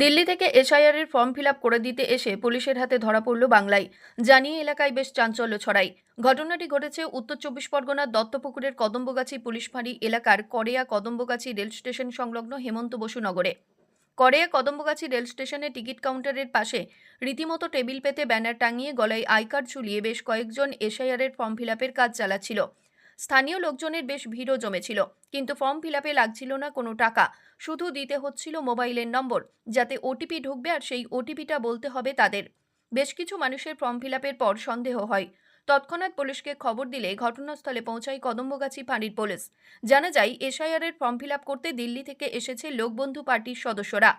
দিল্লি থেকে এসআইআর এর form feel করে দিতে এসে পুলিশের হাতে ধরা পড়ল বাংলায়। জানিয়ে এলাকায় বেশ চাঞ্চল্য ছড়াই ঘটনাটি ঘটেছে উত্তর চব্বিশ পরগনার দত্তপুকুরের কদম্বগাছি পুলিশ ফাঁড়ি এলাকার করেয়া কদম্বগাছি রেল স্টেশন সংলগ্ন হেমন্ত বসু নগরে। করেয়া কদম্বগাছি রেল স্টেশনে টিকিট কাউন্টারের পাশে রীতিমতো টেবিল পেতে ব্যানার টাঙিয়ে গলায় আই কার্ড ঝুলিয়ে বেশ কয়েকজন এসআইআর এর ফর্ম ফিল কাজ চালাচ্ছিল। স্থানীয় লোকজনের বেশ ভিড়ও জমেছিল, কিন্তু ফর্ম ফিল লাগছিল না কোনো টাকা। শুধু দিতে হচ্ছিল মোবাইলের নম্বর, যাতে ওটিপি ঢুকবে আর সেই ওটিপিটা বলতে হবে তাদের। বেশ কিছু মানুষের ফর্ম ফিল পর সন্দেহ হয়। তৎক্ষণাৎ পুলিশকে খবর দিলে ঘটনাস্থলে পৌঁছায় কদম্বগাছি ফাঁড়ির পুলিশ। জানা যায় এসআইআর এর ফর্ম ফিল করতে দিল্লি থেকে এসেছে লোকবন্ধু পার্টির সদস্যরা।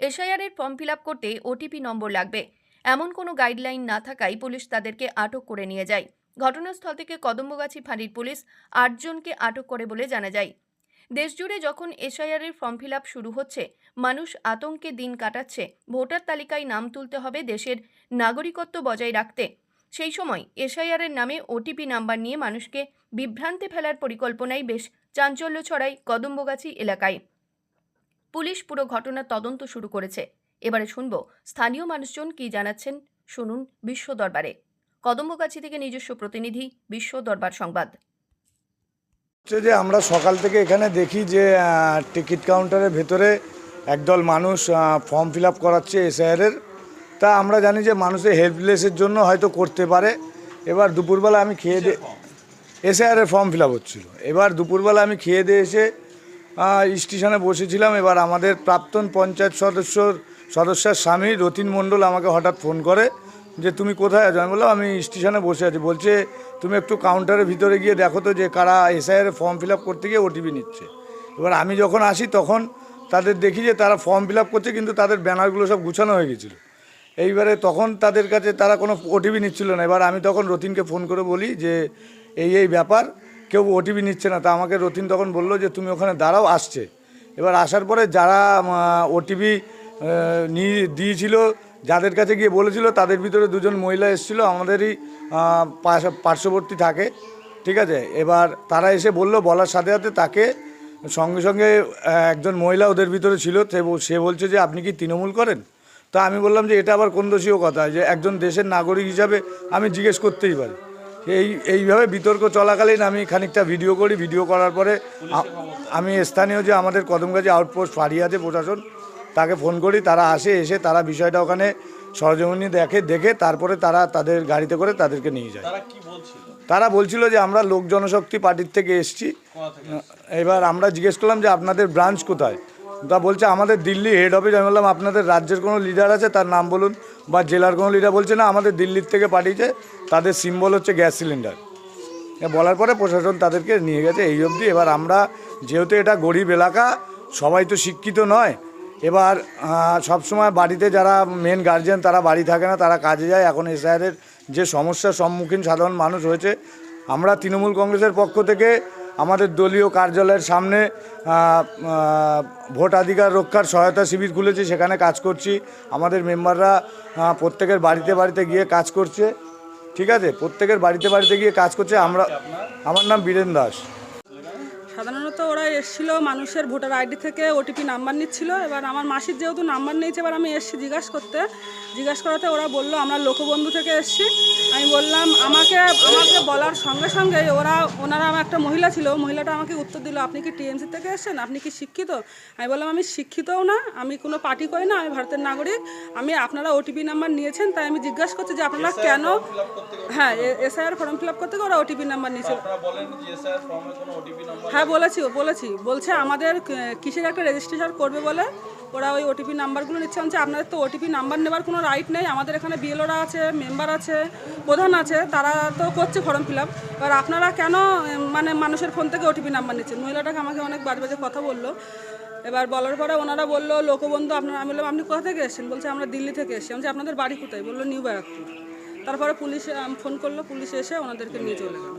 এসআইআর এর ফর্ম ফিল করতে ওটিপি নম্বর লাগবে। এমন কোনো গাইডলাইন না থাকায় পুলিশ তাদেরকে আটক করে নিয়ে যায়। ঘটনাস্থল থেকে কদম্বগাছি ফাঁড়ির পুলিশ আটজনকে আটক করে বলে জানা যায়। দেশজুড়ে যখন এসআইআরের ফর্ম ফিল শুরু হচ্ছে, মানুষ আতঙ্কে দিন কাটাচ্ছে। ভোটার তালিকায় নাম তুলতে হবে দেশের নাগরিকত্ব বজায় রাখতে। সেই সময় এসআইআরের নামে ওটিপি নাম্বার নিয়ে মানুষকে বিভ্রান্তে ফেলার পরিকল্পনায় বেশ চাঞ্চল্য ছড়ায় কদম্বগাছি এলাকায়। পুলিশ পুরো ঘটনার তদন্ত শুরু করেছে। এবারে শুনব স্থানীয় মানুষজন কি জানাচ্ছেন। শুনুন বিশ্ব দরবারে। কদম্বগাছি থেকে নিজস্ব প্রতিনিধি, বিশ্ব দরবার সংবাদ। হচ্ছে যে আমরা সকাল থেকে এখানে দেখি যে টিকিট কাউন্টারের ভেতরে একদল মানুষ ফর্ম ফিল আপ করাচ্ছে এসআইআরের। তা আমরা জানি যে মানুষের হেল্পলেসের জন্য হয়তো করতে পারে। এবার দুপুরবেলা আমি খেয়ে দিয়ে এসআইআরের ফর্ম ফিল আপ হচ্ছিল। এবার দুপুরবেলা আমি খেয়ে দিয়ে এসে স্টেশনে বসেছিলাম। এবার আমাদের প্রাক্তন পঞ্চায়েত সদস্যর সদস্যের স্বামী রতিন মণ্ডল আমাকে হঠাৎ ফোন করে যে তুমি কোথায় আছো? আমি বললাম, আমি স্টেশনে বসে আছি। বলছে, তুমি একটু কাউন্টারের ভিতরে গিয়ে দেখো তো যে কারা এসআইআর ফর্ম ফিল করতে গিয়ে ওটিপি নিচ্ছে। এবার আমি যখন আসি, তখন তাদের দেখি যে তারা ফর্ম ফিল করছে, কিন্তু তাদের ব্যানারগুলো সব গুছানো হয়ে গেছিল। এইবারে তখন তাদের কাছে তারা কোনো ওটিপি নিচ্ছিল না। এবার আমি তখন রতিনকে ফোন করে বলি যে, এই এই ব্যাপার, কেউ ওটিপি নিচ্ছে না। তা আমাকে রতিন তখন বলল যে, তুমি ওখানে দাঁড়াও, আসছে। এবার আসার পরে যারা ওটিপি নিয়ে দিয়েছিল যাদের কাছে গিয়ে বলেছিল, তাদের ভিতরে দুজন মহিলা এসেছিল, আমাদেরই পার্শ্ববর্তী থাকে, ঠিক আছে? এবার তারা এসে বলল, বলার সাথে সাথে তাকে সঙ্গে সঙ্গে একজন মহিলা ওদের ভিতরে ছিল, সে বলছে যে, আপনি কি তৃণমূল করেন? তা আমি বললাম যে, এটা আবার কোন দোষীয় কথা? যে একজন দেশের নাগরিক হিসাবে আমি জিজ্ঞেস করতেই পারি। এই, এইভাবে বিতর্ক চলাকালীন আমি খানিকটা ভিডিও করি, ভিডিও করার পরে আমি স্থানীয় যে আমাদের কদমগাছি আউটপোস্ট ফাঁড়ি আছে প্রশাসন তাকে ফোন করি তারা আসে এসে তারা বিষয়টা ওখানে সরজমিনি দেখে দেখে তারপরে তারা তাদের গাড়িতে করে তাদেরকে নিয়ে যায়। তারা বলছিল? যে আমরা লোক জনশক্তি পার্টির থেকে এসছি। এবার আমরা জিজ্ঞেস করলাম যে আপনাদের ব্রাঞ্চ কোথায়? তা বলছে আমাদের দিল্লি হেড অফিস আমি বললাম আপনাদের রাজ্যের কোনো লিডার আছে? তার নাম বলুন। বা জেলার কোনো লিডার বলছে না আমাদের দিল্লির থেকে পাঠিয়েছে। তাদের সিম্বল হচ্ছে গ্যাস সিলিন্ডার বলার পরে প্রশাসন তাদেরকে নিয়ে গেছে এই অবধি এবার আমরা যেহেতু এটা গরিব এলাকা সবাই তো শিক্ষিত নয় এবার সব সময় বাড়িতে যারা মেন গার্জিয়ান তারা বাড়ি থাকে না, তারা কাজে যায়। এখন এসআইআরের যে সমস্যার সম্মুখীন সাধারণ মানুষ হয়েছে, আমরা তৃণমূল কংগ্রেসের পক্ষ থেকে আমাদের দলীয় কার্যালয়ের সামনে ভোটাধিকার রক্ষার সহায়তা শিবির খুলেছি, সেখানে কাজ করছি। আমাদের মেম্বাররা প্রত্যেকের বাড়িতে বাড়িতে গিয়ে কাজ করছে। ঠিক আছে? প্রত্যেকের বাড়িতে বাড়িতে গিয়ে কাজ করছে। আমরা, আমার নাম বীরেন দাস। সাধারণত এসেছিল মানুষের ভোটার আইডি থেকে ওটিপি নাম্বার নিচ্ছিল। এবার আমার মাসির যেহেতু নাম্বার নিয়েছে এবার আমি এসেছি জিজ্ঞাসা করতে। জিজ্ঞাসা করাতে ওরা বলল আমরা লোকবন্ধু থেকে এসেছি। আমি বললাম আমাকে আমাকে বলার সঙ্গে সঙ্গে ওরা ওনারা আমার একটা মহিলা ছিল মহিলাটা আমাকে উত্তর দিল আপনি কি টিএমসি থেকে এসেছেন? আপনি কি শিক্ষিত? আমি বললাম আমি শিক্ষিতও না আমি কোনো পার্টি করি না আমি ভারতের নাগরিক। আমি আপনারা ওটিপি নাম্বার নিয়েছেন তাই আমি জিজ্ঞাসা করছি যে আপনারা কেন হ্যাঁ এসআইআর ফর্ম ফিল আপ করতে গিয়ে ওরা ওটিপি নাম্বার নিয়েছে হ্যাঁ বলেছি বলেছি। বলছে আমাদের আহ, কিসের একটা রেজিস্ট্রেশন করবে বলে? ওরা ওই ওটিপি নাম্বারগুলো নিচ্ছে। বলছে আপনাদের তো ওটিপি নাম্বার নেবার কোনো রাইট নেই। আমাদের এখানে বিএলওরা আছে মেম্বার আছে প্রধান আছে তারা তো করছে ফর্ম ফিল আপ এবার আপনারা কেন মানে মানুষের ফোন থেকে ওটিপি নাম্বার নিচ্ছেন? মহিলাটাকে আমাকে অনেক বাজে বাজে কথা বলল। এবার বলার পরে ওনারা বলল লোকবন্ধু আপনারা আমি বললাম আপনি কোথা থেকে এসেছেন? বলছে আমরা দিল্লি থেকে এসেছি। আমি বলছি, আপনাদের বাড়ি কোথায়? বলল নিউ ব্যারাকপুর। তারপরে পুলিশ ফোন করল। পুলিশ এসে ওনাদেরকে নিয়ে চলে গেল.